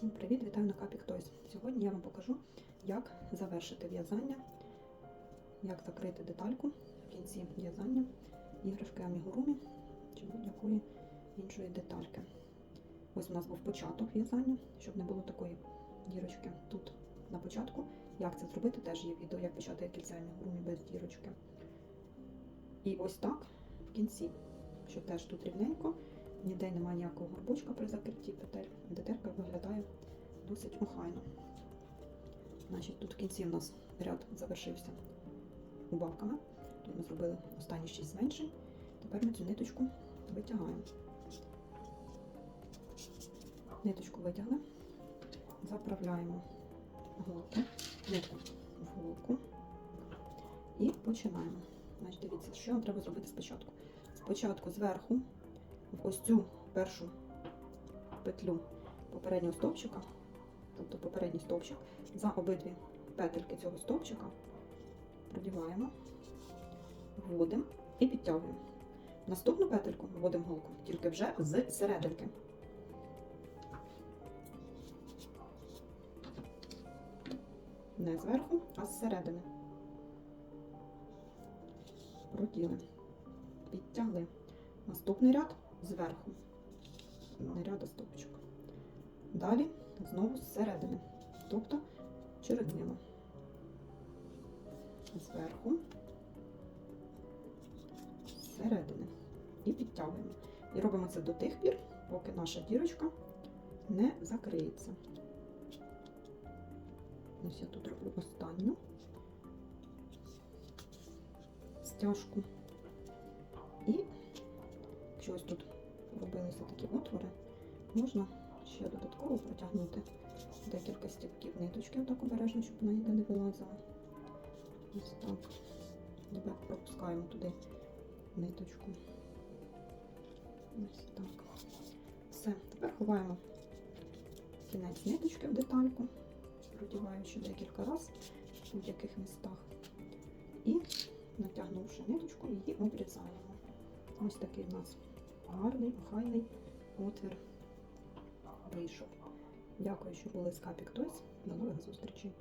Всім привіт! Вітаю на Капік Toys. Сьогодні я вам покажу, як завершити в'язання, як закрити детальку в кінці в'язання іграшки амігурумі чи будь-якої іншої детальки. Ось у нас був початок в'язання, щоб не було такої дірочки тут на початку. Як це зробити, теж є відео, як почати кільця амігурумі без дірочки. І ось так в кінці, що теж тут рівненько. Немає ніякого горбочка при закритті петель. Детелька виглядає досить охайно. Значить, тут в кінці у нас ряд завершився убавками. Тут ми зробили останні 6 зменшень. Тепер ми цю ниточку витягаємо. Ниточку витягли, заправляємо голку, нитку в голку і починаємо. Значить, дивіться, що нам треба зробити спочатку. Спочатку зверху в ось цю першу петлю попереднього стовпчика, тобто попередній стовпчик, за обидві петельки цього стовпчика продіваємо, вводимо і підтягуємо. Наступну петельку вводимо голку тільки вже з серединки. Не зверху, а зсередини. Проділи, підтягли. Наступний ряд зверху, не ряд, а. Далі знову зсередини, тобто чередуємо зверху, зсередини і підтягуємо. І робимо це до тих пір, поки наша дірочка не закриється. Ось я тут роблю останню стяжку. І якщо ось тут робилися такі отвори, можна ще додатково протягнути декілька стіпків ниточки, отак обережно, щоб вона ніде не вилазила. Ось так. Тепер пропускаємо туди ниточку. Ось так. Все, тепер ховаємо кінець ниточки в детальку, продіваючи декілька разів в будь-яких містах. І натягнувши ниточку, її обрізаємо. Ось такий в нас гарний, охайний отвір вийшов. Дякую, що були з Капік. До нових зустрічей!